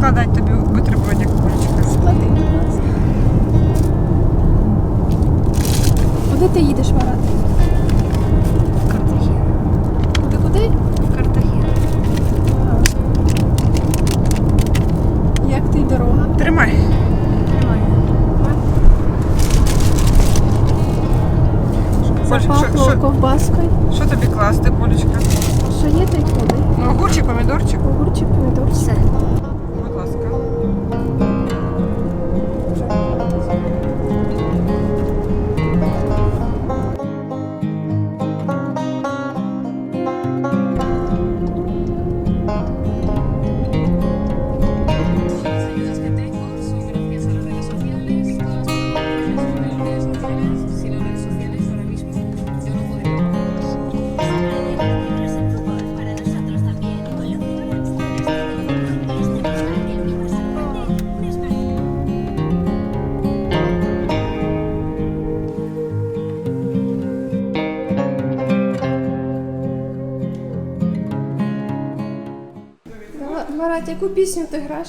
складати тобі бутербродик курочка. Склади, будь ласка. Куди ти їдеш, Марат? Картахен. Куди куди? Картахен. Як ти дорога? Тримай. Що, Запахло що, ковбаскою. що тобі класти, Полічка? Що є, та й куди? Ну, огурчик, помідорчик, Огурчик, помідор. Все. Яку пісню ти граєш?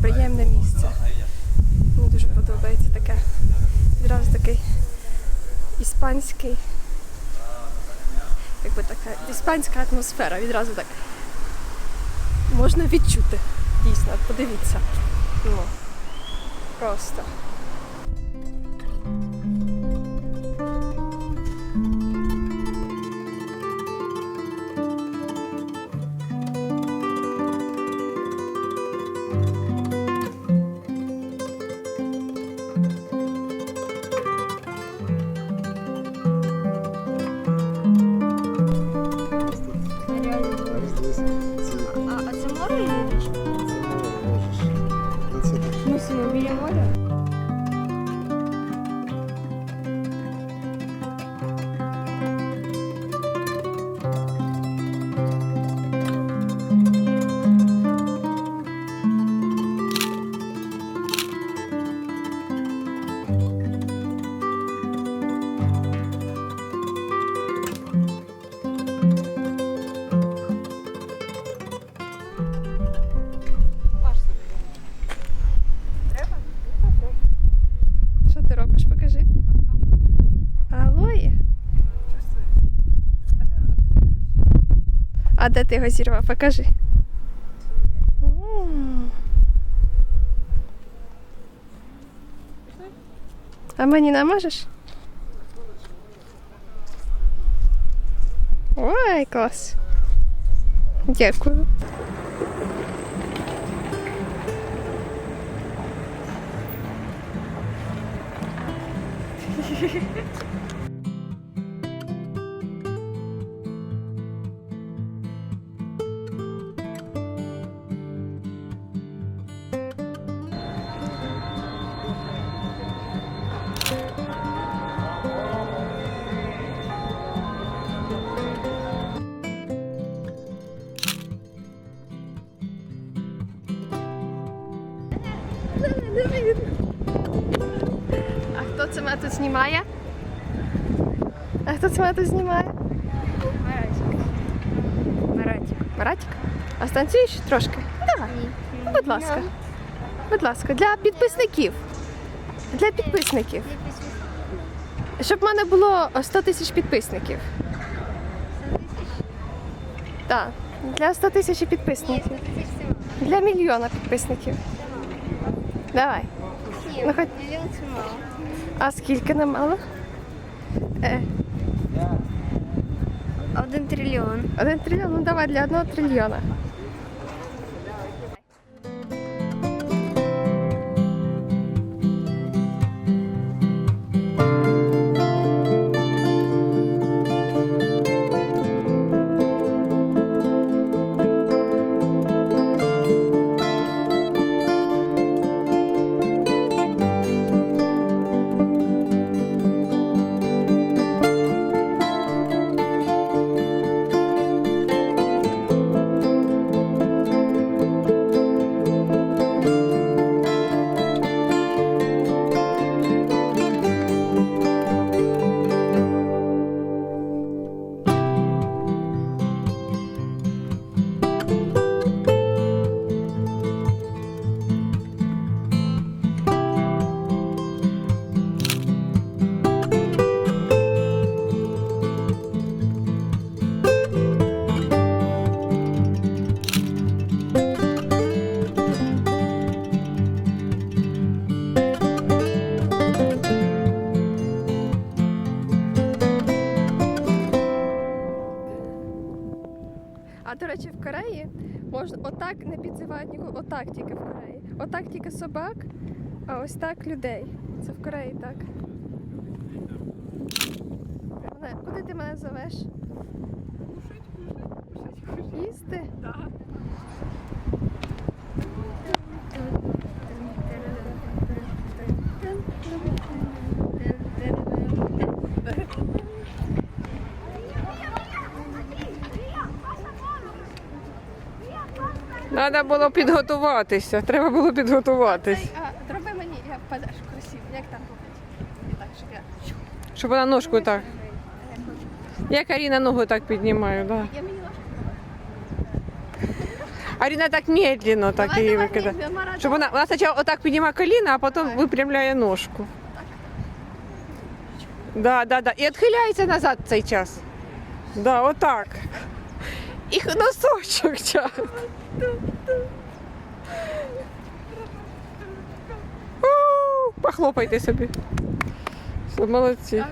Приємне місце. Мені дуже подобається таке. Відразу такий іспанський. Якби така іспанська атмосфера. Відразу так можна відчути. Дійсно, подивіться. Ну, просто. А де ти його зірвав? Покажи. А мені намажеш? Ой, клас. Дякую. Хто це мене тут знімає? А хто це мене тут знімає? Маратик. Маратик? А станцюєш трошки? Давай. Будь ласка. Будь ласка, для підписників. Для підписників. Щоб в мене було 100 тисяч підписників. Так, для 100 тисяч підписників. Для мільйона підписників. Давай. Ну, хоч... Мало. А скільки не мало? Е, Один Один трильйон. Один трильйон, ну давай для одного трильйона. А до речі, в Кореї можна отак не підзивають нікого, отак тільки в Кореї. Отак тільки собак, а ось так людей. Це в Кореї так. Куди ти мене зовеш? Їсти? Треба було підготуватися. Треба було а, зроби мені, я впадеш красиво. Як там робить? Так, щоб я. Щоб вона ножку так. Я Каріна ногу так піднімаю, да. Я мені ножку. Аріна так медленно так Давай, її давай, викидає. Щоб вона, вона спочатку отак піднімає коліна, а потім Давай. випрямляє ножку. Да, да, да. І відхиляється назад цей час. Да, отак. І носочок час. Похлопайте собі. Все, молодці.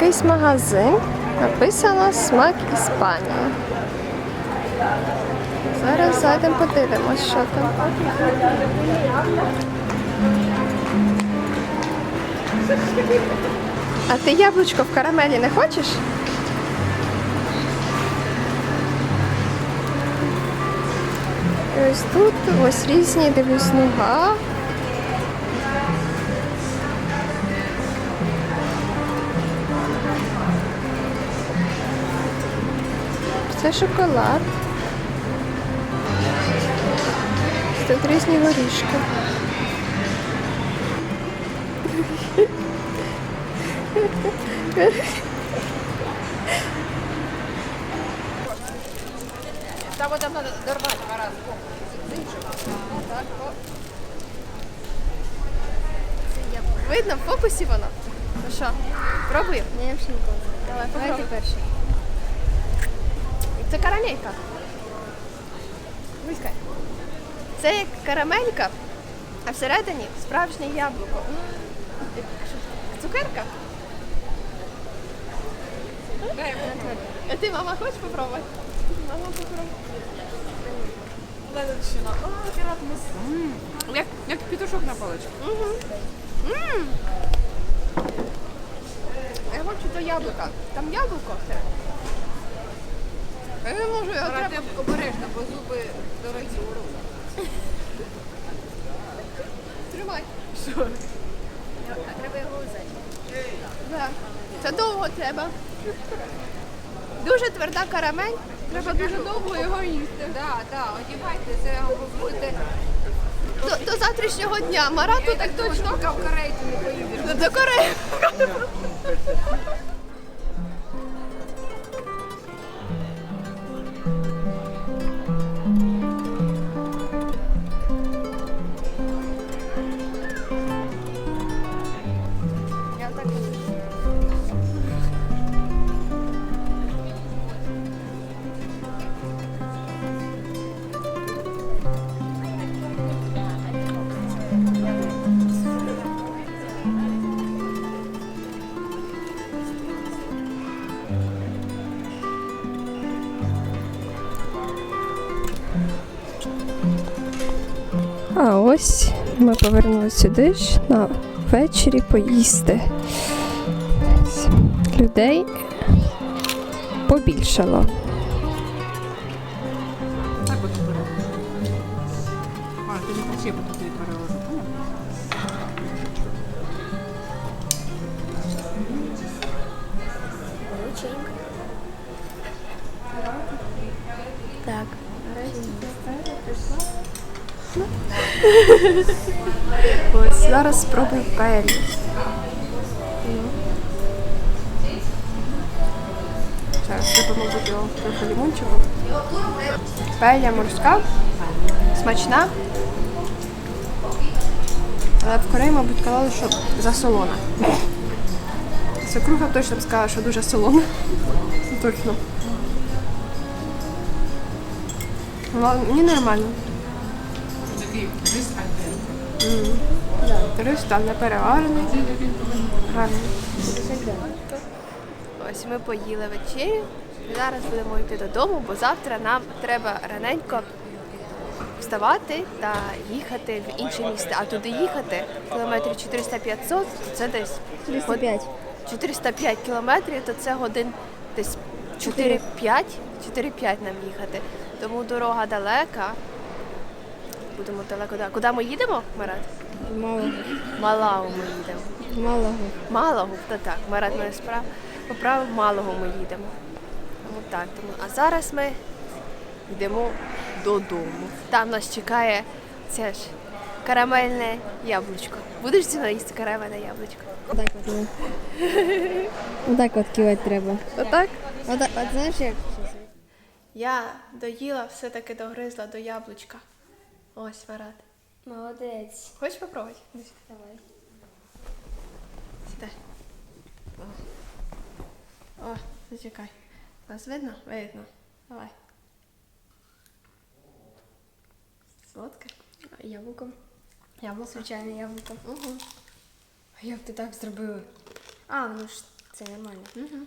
Якийсь магазин. Написано Смак Іспанії. Зараз зайдемо подивимось, що там. А ти яблучко в карамелі не хочеш? І ось тут ось різні дивлюсь нуга. Це шоколад. Тут різні горішки. Там там треба дорвати раз. Видно, в фокусі воно. Ну що, пробуємо? Я взагалі ніколи. Давай, Давайте перший. Це карамелька. Виськай. Це як карамелька, а всередині справжнє яблуко. Цукерка? А ти, мама, хочеш попробувати? Мама попробуй. Як, як петушок на паличку. Я хочу до яблука. Там яблуко все. Я не можу, я треба. обережно, бо зуби дорогі Тримай. Треба його взяти. Да. Це довго треба. Дуже тверда карамель. Треба дуже довго його їсти. Да, да, одягайте, це ви будете. До, до завтрашнього дня. Марату так точно. В Кореї ти не поїдеш. До Кореї. А ось ми повернулися сюди ж на ввечері поїсти. Людей побільшало. Ось зараз спробую паелью. Зараз треба, його трохи лимончику. Паелья морська, смачна. Але в Кореї, мабуть, казали, що засолона. Свекруха точно б сказала, що дуже солона. Точно. Мені нормально. Такий рис альден. Рис там не переварений. Гарний. Ось ми поїли вечерю. Зараз будемо йти додому, бо завтра нам треба раненько вставати та їхати в інше місто. А туди їхати кілометрів 400-500, то це десь 405. 405 кілометрів, то це годин десь 4-5, 4-5 нам їхати. Тому дорога далека. Будемо далеко. да. Куди ми їдемо, Марат? Мало. Малаву ми їдемо. Малого. Малого, то так. Марат мене справ поправив, малого ми їдемо. Тому так. Тому. А зараз ми йдемо додому. Там нас чекає це ж карамельне яблучко. Будеш зі мною їсти карамельне яблучко? Отак от. ну. Отак от кивати треба. Отак? Отак, от знаєш як? Я доїла, все-таки догризла до яблучка. Ось, Марат. Молодець. Хочеш попробувати? Давай. Сідай. О, зачекай. Нас видно? Видно. Давай. Солодке? Яблуко. Яблуко. Звичайне яблуко. Угу. А як ти так зробила? А, ну ж це нормально. Угу.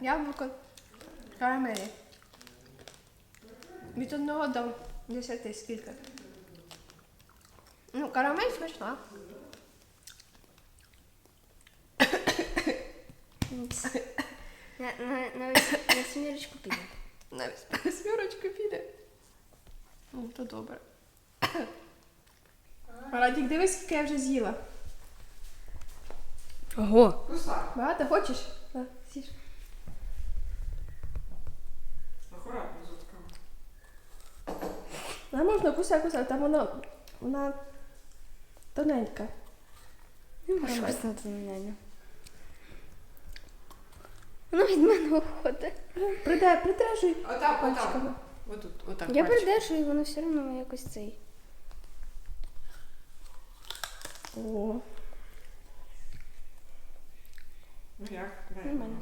Яблуко. Карамелі. Від одного до десяти скільки? Ну, карамель смачна. На, на, навіть на сімірочку піде. Навіть смірочка піде. Ну, то добре. Радік, дивись, скільки я вже з'їла. Ого. Багато хочеш? Так, сіж. Акуратно з руками. А можна кусай, кусай, там вона, вона тоненька. Можу писати на няню. Від мене уходить. Приде, придержуй. Отак, Пальчиками. отак. Отут, отак. Я пальчик. придержу, і воно все одно якось цей. О. Ну як? Нормально.